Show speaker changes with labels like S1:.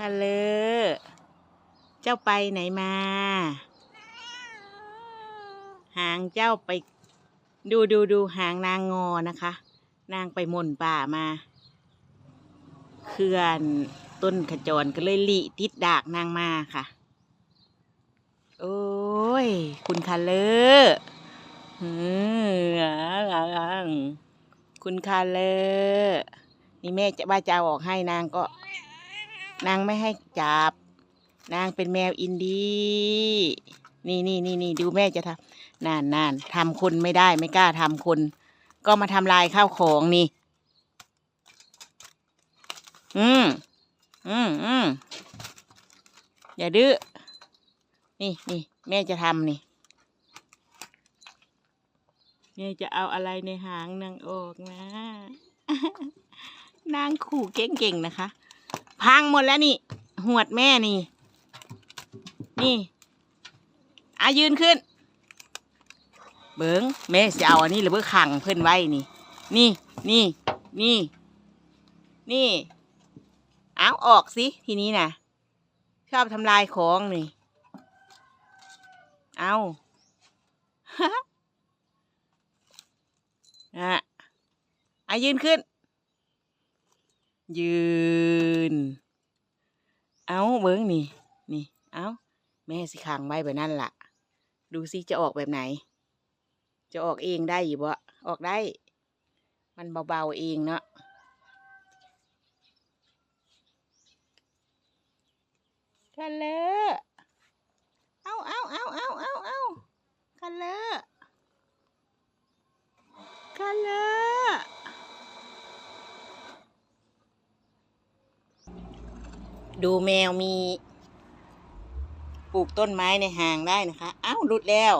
S1: คาเลอเจ้าไปไหนมา หางเจ้าไป ดูดูดูหางนางงอนะคะ นางไปหม่นป่ามา เขื่อนต้นขจรก็เลยหลีติดดากนางมาค่ะ โอ้ย คุณคาเลออืมอ่างคุณคาเลอนี่แม่จะว่าจะเอาออกให้นางก็ นางไม่ให้จับ นางเป็นแมวอินดี้นี่นี่นี่นี่ดูแม่จะทำนานนานทำคนไม่ได้ไม่กล้าทำคน ก็มาทำลายข้าวของนี่ อืมอืมอืมอย่าดื้อนี่นี่แม่จะทำนี่แม่จะเอาอะไรในหางนางออกนะ นางขู่เก่งๆนะคะ พังหมดแล้วนี่ หวดแม่นี่ นี่อายืนขึ้น เบิงแม่จะเอาอันนี้หรือเบิงขังเพื่อนไว้นี่ นี่นี่นี่ นี่เอาออกสิทีนี้นะชอบทำลายของนี่ เอาอะอายืนขึ้น ยืน เบิ้งนี่ นี่ เอาแม่สิขังไว้แบบนั้นล่ะ ดูสิจะออกแบบไหน จะออกเองได้อยู่บ่ออกได้ มันเบาๆเองเนาะคันเลอเอาเอาเอาเอาเอาเอาคันเลอคันเลอร์ ดูแมวมี ปลูกต้นไม้ในห่างได้นะคะ อ้าหลุดแล้ว